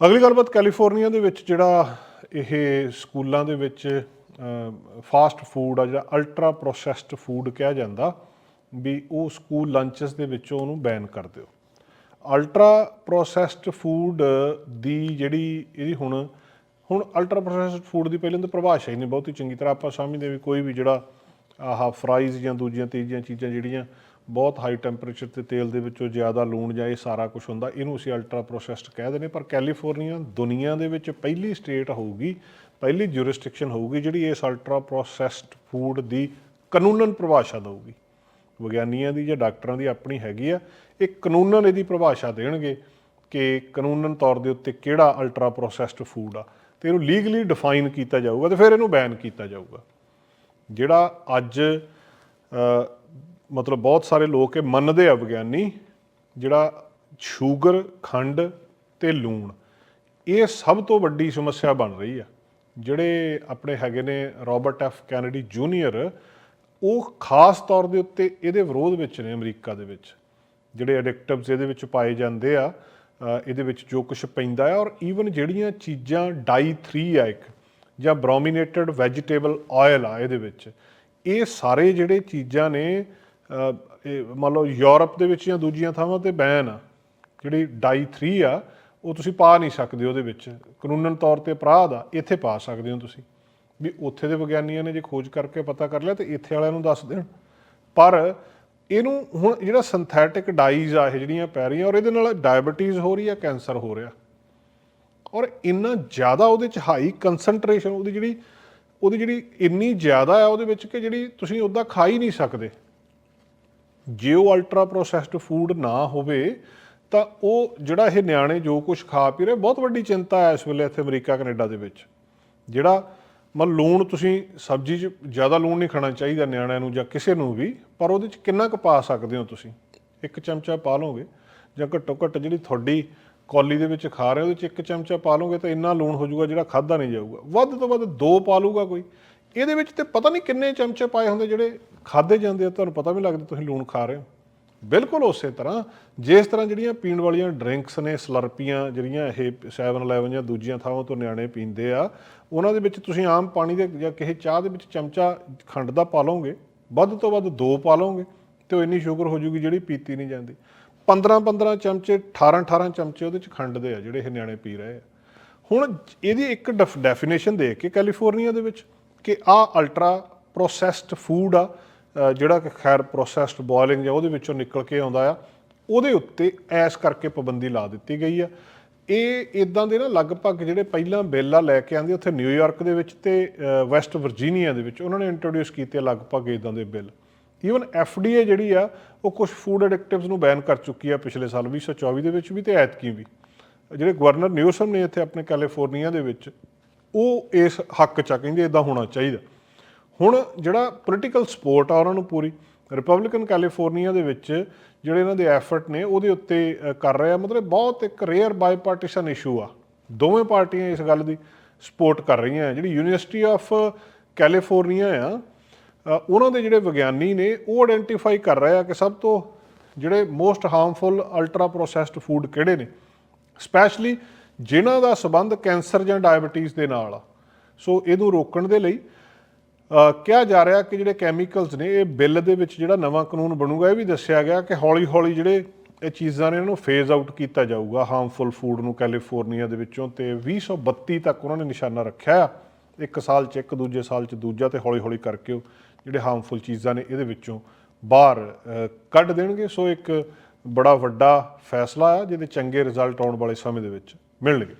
ਅਗਲੀ ਗੱਲਬਾਤ ਕੈਲੀਫੋਰਨੀਆ ਦੇ ਵਿੱਚ ਜਿਹੜਾ ਇਹ ਸਕੂਲਾਂ ਦੇ ਵਿੱਚ ਫਾਸਟ ਫੂਡ ਆ ਜਿਹੜਾ ਅਲਟਰਾ ਪ੍ਰੋਸੈਸਡ ਫੂਡ ਕਿਹਾ ਜਾਂਦਾ, ਵੀ ਉਹ ਸਕੂਲ ਲੰਚਸ ਦੇ ਵਿੱਚੋਂ ਉਹਨੂੰ ਬੈਨ ਕਰ ਦਿਓ। ਅਲਟਰਾ ਪ੍ਰੋਸੈਸਡ ਫੂਡ ਦੀ ਜਿਹੜੀ ਇਹਦੀ ਹੁਣ ਹੁਣ ਅਲਟਰਾ ਪ੍ਰੋਸੈਸਡ ਫੂਡ ਦੀ ਪਹਿਲਾਂ ਤਾਂ ਪਰਿਭਾਸ਼ਾ ਹੀ ਨਹੀਂ ਬਹੁਤੀ ਚੰਗੀ ਤਰ੍ਹਾਂ ਆਪਾਂ ਸਮਝਦੇ ਵੀ ਕੋਈ ਵੀ ਜਿਹੜਾ ਆਹ ਫਰਾਈਜ਼ ਜਾਂ ਦੂਜੀਆਂ ਤੀਜੀਆਂ ਚੀਜ਼ਾਂ ਜਿਹੜੀਆਂ ਬਹੁਤ ਹਾਈ ਟੈਂਪਰੇਚਰ ਤੇ ਤੇਲ ਦੇ ਵਿੱਚੋਂ ਜ਼ਿਆਦਾ ਲੂਣ ਜਾਂ ਇਹ ਸਾਰਾ ਕੁਝ ਹੁੰਦਾ, ਇਹਨੂੰ ਅਸੀਂ ਅਲਟਰਾ ਪ੍ਰੋਸੈਸਡ ਕਹਿ ਦਿੰਦੇ ਪਰ ਕੈਲੀਫੋਰਨੀਆ ਦੁਨੀਆ ਦੇ ਵਿੱਚ ਪਹਿਲੀ ਸਟੇਟ ਹੋਊਗੀ, ਪਹਿਲੀ ਜੁਰਿਸਡਿਕਸ਼ਨ ਹੋਊਗੀ ਜਿਹੜੀ ਇਸ ਅਲਟਰਾ ਪ੍ਰੋਸੈਸਡ ਫੂਡ ਦੀ ਕਾਨੂੰਨਨ ਪਰਿਭਾਸ਼ਾ ਦਊਗੀ। ਵਿਗਿਆਨੀਆਂ ਦੀ ਜਾਂ ਡਾਕਟਰਾਂ ਦੀ ਆਪਣੀ ਹੈਗੀ ਆ, ਇਹ ਕਾਨੂੰਨਨ ਇਹਦੀ ਪਰਿਭਾਸ਼ਾ ਦੇਣਗੇ ਕਿ ਕਾਨੂੰਨਨ ਤੌਰ ਦੇ ਉੱਤੇ ਕਿਹੜਾ ਅਲਟਰਾ ਪ੍ਰੋਸੈਸਡ ਫੂਡ ਆ। ਤੇ ਇਹਨੂੰ ਲੀਗਲੀ ਡਿਫਾਈਨ ਕੀਤਾ ਜਾਊਗਾ ਤੇ ਫਿਰ ਇਹਨੂੰ ਬੈਨ ਕੀਤਾ ਜਾਊਗਾ। ਜਿਹੜਾ ਅੱਜ ਮਤਲਬ ਬਹੁਤ ਸਾਰੇ ਲੋਕ ਇਹ ਮੰਨਦੇ ਆ ਵਿਗਿਆਨੀ, ਜਿਹੜਾ ਸ਼ੂਗਰ, ਖੰਡ ਤੇ ਲੂਣ, ਇਹ ਸਭ ਤੋਂ ਵੱਡੀ ਸਮੱਸਿਆ ਬਣ ਰਹੀ ਆ। ਜਿਹੜੇ ਆਪਣੇ ਹੈਗੇ ਨੇ ਰਾਬਰਟ ਐਫ ਕੈਨੇਡੀ ਜੂਨੀਅਰ, ਉਹ ਖਾਸ ਤੌਰ ਦੇ ਉੱਤੇ ਇਹਦੇ ਵਿਰੋਧ ਵਿੱਚ ਨੇ ਅਮਰੀਕਾ ਦੇ ਵਿੱਚ। ਜਿਹੜੇ ਐਡਿਕਟਿਵਸ ਇਹਦੇ ਵਿੱਚ ਪਾਏ ਜਾਂਦੇ ਆ ਇਹਦੇ ਵਿੱਚ ਜੋ ਕੁਝ ਪੈਂਦਾ ਆ, ਔਰ ਈਵਨ ਜਿਹੜੀਆਂ ਚੀਜ਼ਾਂ ਡਾਈ 3 ਆ ਇੱਕ, ਜਾਂ ਬ੍ਰੋਮੀਨੇਟਡ ਵੈਜੀਟੇਬਲ ਆਇਲ ਆ ਇਹਦੇ ਵਿੱਚ, ਇਹ ਸਾਰੇ ਜਿਹੜੇ ਚੀਜ਼ਾਂ ਨੇ ਇਹ ਮੰਨ ਲਓ ਯੂਰਪ ਦੇ ਵਿੱਚ ਜਾਂ ਦੂਜੀਆਂ ਥਾਵਾਂ ਤੇ ਬੈਨ ਆ, ਜਿਹੜੀ ਡਾਈ 3 ਆ, ਉਹ ਤੁਸੀਂ ਪਾ ਨਹੀਂ ਸਕਦੇ ਉਹਦੇ ਵਿੱਚ। ਕਾਨੂੰਨਨ ਤੌਰ ਤੇ ਅਪਰਾਧ ਆ, ਇੱਥੇ ਪਾ ਸਕਦੇ ਹੋ ਤੁਸੀਂ। ਵੀ ਉੱਥੇ ਦੇ ਵਿਗਿਆਨੀਆਂ ਨੇ ਜੇ ਖੋਜ ਕਰਕੇ ਪਤਾ ਕਰ ਲਿਆ ਤੇ ਇੱਥੇ ਵਾਲਿਆਂ ਨੂੰ ਦੱਸ ਦੇਣ। ਪਰ ਇਹਨੂੰ ਹੁਣ ਜਿਹੜਾ ਸਿੰਥੈਟਿਕ ਡਾਈਜ਼ ਆ, ਇਹ ਜਿਹੜੀਆਂ ਪੈ ਰਹੀਆਂ, ਔਰ ਇਹਦੇ ਨਾਲ ਡਾਇਬੀਟੀਜ਼ ਹੋ ਰਹੀ ਆ, ਕੈਂਸਰ ਹੋ ਰਿਹਾ। ਔਰ ਇੰਨਾ ਜ਼ਿਆਦਾ ਉਹਦੇ ਚ ਹਾਈ ਕਨਸੈਂਟਰੇਸ਼ਨ ਉਹਦੀ ਜਿਹੜੀ ਉਹਦੀ ਜਿਹੜੀ ਇੰਨੀ ਜ਼ਿਆਦਾ ਆ ਉਹਦੇ ਵਿੱਚ ਕਿ ਜਿਹੜੀ ਤੁਸੀਂ ਉਹਦਾ ਖਾ ਹੀ ਨਹੀਂ ਸਕਦੇ। ਜੇ ਉਹ ਅਲਟਰਾ ਪ੍ਰੋਸੈਸਡ ਫੂਡ ਨਾ ਹੋਵੇ, ਤਾਂ ਉਹ ਜਿਹੜਾ ਇਹ ਨਿਆਣੇ ਜੋ ਕੁਝ ਖਾ ਪੀ ਰਹੇ, ਬਹੁਤ ਵੱਡੀ ਚਿੰਤਾ ਹੈ ਇਸ ਵੇਲੇ ਇੱਥੇ ਅਮਰੀਕਾ, ਕੈਨੇਡਾ ਦੇ ਵਿੱਚ। ਜਿਹੜਾ ਮਨ ਲੂਣ ਤੁਸੀਂ ਸਬਜ਼ੀ 'ਚ ਜ਼ਿਆਦਾ ਲੂਣ ਨਹੀਂ ਖਾਣਾ ਚਾਹੀਦਾ ਨਿਆਣਿਆਂ ਨੂੰ ਜਾਂ ਕਿਸੇ ਨੂੰ ਵੀ, ਪਰ ਉਹਦੇ 'ਚ ਕਿੰਨਾ ਕੁ ਪਾ ਸਕਦੇ ਹੋ ਤੁਸੀਂ? ਇੱਕ ਚਮਚਾ ਪਾ ਲਓਗੇ? ਜਾਂ ਘੱਟੋ ਘੱਟ ਜਿਹੜੀ ਤੁਹਾਡੀ ਕੌਲੀ ਦੇ ਵਿੱਚ ਖਾ ਰਹੇ ਉਹਦੇ 'ਚ ਇੱਕ ਚਮਚਾ ਪਾ ਲਓਗੇ ਤਾਂ ਇੰਨਾ ਲੂਣ ਹੋ ਜਾਊਗਾ ਜਿਹੜਾ ਖਾਦਾ ਨਹੀਂ ਜਾਊਗਾ। ਵੱਧ ਤੋਂ ਵੱਧ ਦੋ ਪਾ ਲੂਗਾ ਕੋਈ। ਇਹਦੇ ਵਿੱਚ ਤੇ ਪਤਾ ਨਹੀਂ ਕਿੰਨੇ ਚਮਚੇ ਪਾਏ ਹੁੰਦੇ ਜਿਹੜੇ ਖਾਦੇ ਜਾਂਦੇ ਆ, ਤੁਹਾਨੂੰ ਪਤਾ ਵੀ ਲੱਗਦਾ ਤੁਸੀਂ ਲੂਣ ਖਾ ਰਹੇ ਹੋ। ਬਿਲਕੁਲ ਉਸੇ ਤਰ੍ਹਾਂ, ਜਿਸ ਤਰ੍ਹਾਂ ਜਿਹੜੀਆਂ ਪੀਣ ਵਾਲੀਆਂ ਡਰਿੰਕਸ ਨੇ, ਸਲਰਪੀਆਂ ਜਿਹੜੀਆਂ ਇਹ 7-11 ਜਾਂ ਦੂਜੀਆਂ ਥਾਵਾਂ ਤੋਂ ਨਿਆਣੇ ਪੀਂਦੇ ਆ, ਉਹਨਾਂ ਦੇ ਵਿੱਚ ਤੁਸੀਂ ਆਮ ਪਾਣੀ ਦੇ ਜਾਂ ਕਿਸੇ ਚਾਹ ਦੇ ਵਿੱਚ ਚਮਚਾ ਖੰਡ ਦਾ ਪਾ ਲਓਗੇ, ਵੱਧ ਤੋਂ ਵੱਧ ਦੋ ਪਾ ਲਓਗੇ ਤੇ ਉਹ ਇੰਨੀ ਸ਼ੂਗਰ ਹੋ ਜੂਗੀ ਜਿਹੜੀ ਪੀਤੀ ਨਹੀਂ ਜਾਂਦੀ। 15-15 ਚਮਚੇ 18-18 ਚਮਚੇ ਉਹਦੇ ਚ ਖੰਡ ਦੇ ਆ ਜਿਹੜੇ ਇਹ ਨਿਆਣੇ ਪੀ ਰਹੇ ਆ। ਹੁਣ ਇਹਦੀ ਇੱਕ ਡੈਫੀਨੇਸ਼ਨ ਦੇ ਕੇ ਕੈਲੀਫੋਰਨੀਆ ਦੇ ਵਿੱਚ ਕਿ ਆ ਅਲਟਰਾ ਪ੍ਰੋਸੈਸਡ ਫੂਡ ਆ ਜਿਹੜਾ ਕਿ ਖੈਰ ਪ੍ਰੋਸੈਸਡ ਬੋਇਲਿੰਗ ਜਾਂ ਉਹਦੇ ਵਿੱਚੋਂ ਨਿਕਲ ਕੇ ਆਉਂਦਾ ਆ, ਉਹਦੇ ਉੱਤੇ ਐਸ ਕਰਕੇ ਪਾਬੰਦੀ ਲਾ ਦਿੱਤੀ ਗਈ ਆ। ਇਹ ਇਦਾਂ ਦੇ ਨਾ ਲਗਭਗ ਜਿਹੜੇ ਪਹਿਲਾਂ ਬਿੱਲ ਆ ਲੈ ਕੇ ਆਂਦੇ ਉੱਥੇ ਨਿਊਯਾਰਕ ਦੇ ਵਿੱਚ ਤੇ ਵੈਸਟ ਵਰਜੀਨੀਆ ਦੇ ਵਿੱਚ, ਉਹਨਾਂ ਨੇ ਇੰਟਰੋਡਿਊਸ ਕੀਤੇ ਲਗਭਗ ਇਦਾਂ ਦੇ ਬਿੱਲ। ਈਵਨ ਏ ਜਿਹੜੀ ਆ, ਉਹ ਕੁਝ ਫੂਡ ਐਡਿਕਟਿਵਸ ਨੂੰ ਬੈਨ ਕਰ ਚੁੱਕੀ ਆ ਪਿਛਲੇ ਸਾਲ 2024 ਦੇ ਵਿੱਚ ਵੀ ਤੇ ਐਤਕੀ ਵੀ। ਜਿਹੜੇ ਗਵਰਨਰ ਨਿਊਸਮ ਨੇ ਇੱਥੇ ਆਪਣੇ ਕੈਲੀਫੋਰਨੀਆ ਦੇ ਵਿੱਚ ਉਹ ਇਸ ਹੱਕ ਚ ਆ ਕਹਿੰਦੇ ਇਦਾਂ ਹੋਣਾ ਚਾਹੀਦਾ। ਹੁਣ ਜਿਹੜਾ ਪੋਲੀਟੀਕਲ ਸਪੋਰਟ ਆ ਉਹਨਾਂ ਨੂੰ ਪੂਰੀ ਰਿਪਬਲਿਕਨ ਕੈਲੀਫੋਰਨੀਆ ਦੇ ਵਿੱਚ ਜਿਹੜੇ ਇਹਨਾਂ ਦੇ ਐਫਰਟ ਨੇ ਉਹਦੇ ਉੱਤੇ ਅ, ਕਰ ਰਹੇ ਆ। ਮਤਲਬ ਬਹੁਤ ਇੱਕ ਰੇਅਰ ਬਾਈਪਾਰਟੀਸ਼ਨ ਇਸ਼ੂ ਆ। ਦੋਵੇਂ ਪਾਰਟੀਆਂ ਇਸ ਗੱਲ ਦੀ ਸਪੋਰਟ ਕਰ ਰਹੀਆਂ ਜਿਹੜੀ ਯੂਨੀਵਰਸਿਟੀ ਆਫ ਕੈਲੀਫੋਰਨੀਆ ਆ ਅ, ਉਹਨਾਂ ਦੇ ਜਿਹੜੇ ਵਿਗਿਆਨੀ ਨੇ ਉਹ ਆਇਡੈਂਟੀਫਾਈ ਕਰ ਰਹੇ ਆ ਕਿ ਸਭ ਤੋਂ ਜਿਹੜੇ most harmful ultra processed food ਕਿਹੜੇ ਨੇ? ਸਪੈਸ਼ਲੀ ਜਿਨ੍ਹਾਂ ਦਾ ਸਬੰਧ ਕੈਂਸਰ ਜਾਂ ਡਾਇਬੀਟੀਜ਼ ਦੇ ਨਾਲ ਆ। ਸੋ ਇਹਨੂੰ ਰੋਕਣ ਦੇ ਲਈ ਕਿਹਾ ਜਾ ਰਿਹਾ ਕਿ ਜਿਹੜੇ ਕੈਮੀਕਲਸ ਨੇ, ਇਹ ਬਿੱਲ ਦੇ ਵਿੱਚ ਜਿਹੜਾ ਨਵਾਂ ਕਾਨੂੰਨ ਬਣੂਗਾ, ਇਹ ਵੀ ਦੱਸਿਆ ਗਿਆ ਕਿ ਹੌਲੀ-ਹੌਲੀ ਜਿਹੜੇ ਇਹ ਚੀਜ਼ਾਂ ਨੇ, ਇਹਨਾਂ ਨੂੰ ਫੇਜ਼ ਆਊਟ ਕੀਤਾ ਜਾਊਗਾ ਹਾਰਮਫੁਲ ਫੂਡ ਨੂੰ ਕੈਲੀਫੋਰਨੀਆ ਦੇ ਵਿੱਚੋਂ ਤੇ 2032 ਤੱਕ ਉਹਨਾਂ ਨੇ ਨਿਸ਼ਾਨਾ ਰੱਖਿਆ ਆ। ਇੱਕ ਸਾਲ 'ਚ ਇੱਕ, ਦੂਜੇ ਸਾਲ 'ਚ ਦੂਜਾ ਤੇ ਹੌਲੀ-ਹੌਲੀ ਕਰਕੇ ਉਹ ਜਿਹੜੇ ਹਾਰਮਫੁਲ ਚੀਜ਼ਾਂ ਨੇ, ਇਹਦੇ ਵਿੱਚੋਂ ਬਾਹਰ ਕੱਢ ਦੇਣਗੇ। ਸੋ ਇੱਕ ਬੜਾ ਵੱਡਾ ਫੈਸਲਾ ਆ ਜਿਹਦੇ ਚੰਗੇ ਰਿਜ਼ਲਟ ਆਉਣ ਵਾਲੇ ਸਮੇਂ ਦੇ ਵਿੱਚ ਮਿਲਣਗੇ।